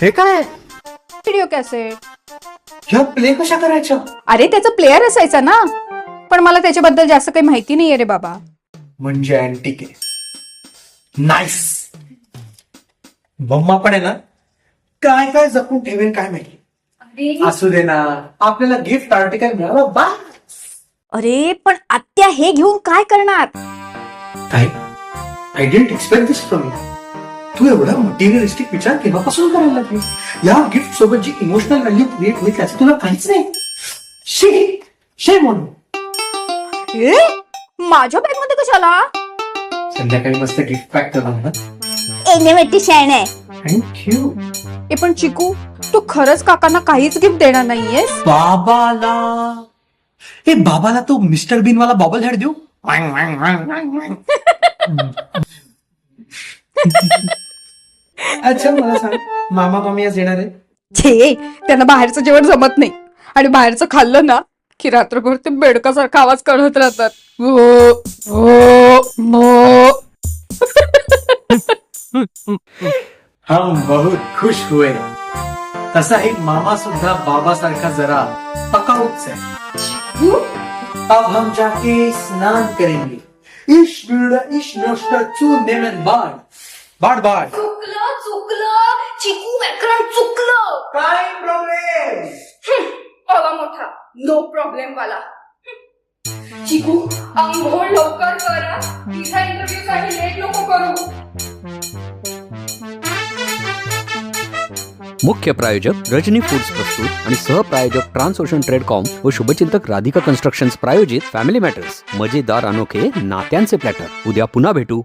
हे काय? Video cassette ह्या प्ले कशा करायच्या अरे त्याचा प्लेअर असायचा ना. पण मला त्याच्याबद्दल जास्त काही माहिती नाहीये रे बाबा. म्हणजे अँटिक आहे. नाईस मम्मा पण आहे ना? काय काय जपून ठेवेल काय माहिती? असू दे ना. आपल्याला गिफ्ट आर्टिकल मिळालं बा अरे पण आत्या हे घेऊन काय करणार? काय I didn't expect this from you तू एवढा मटेरियलिस्टिक विचार केव्हापासून करायला लागली? या गिफ्ट सोबत जी इमोशनल व्हॅल्यू क्रिएट होईल त्याचं तुला काहीच नाही. शे शे म्हणून. ए माझ्या बॅगमध्ये कशाला? संध्याकाळी मस्त गिफ्ट पॅक करणार ना एनेमेटी शॅन आहे थँक्यू ए पण चिकू तू खरंच काकांना काहीच गिफ्ट देणार नाहीयेस? बाबाला. ए बाबाला तो मिस्टर बीन वाला बॉबल हेड देऊ. अच्छा मला सांग. मामा मामी आज येणार आहे छे त्यांना बाहेरचं जेवण जमत नाही. आणि बाहेरचं खाल्लं ना की रात्रभर ते बेडकासारखा आवाज करत राहतात. हो, हो, हो. हम बहुत खुश हुए. तसा एक मामा सुद्धा बाबा सारखा जरा पकाऊच है अब हम जाके स्नान करेंगे. इश बिरडा इश नष्ट चू नेमन बाड बाड बाड चुकलं? चिकू व्याकरण चुकलं. काय प्रॉब्लेम हवा मोठा. नो प्रॉब्लेम वाला. चिकू आंघोळ लवकर करा तिचा इंटरव्ह्यू साठी लेट नको करू. मुख्य प्रायोजक रजनी फूड्स प्रस्तुत आणि सहप्रायोजक ट्रान्स ओशन ट्रेडकॉम व शुभचिंतक राधिका कन्स्ट्रक्शन्स प्रायोजित फॅमिली मॅटर्स मजेदार अनोखे नात्यांचे प्लॅटर उद्या पुन्हा भेटू.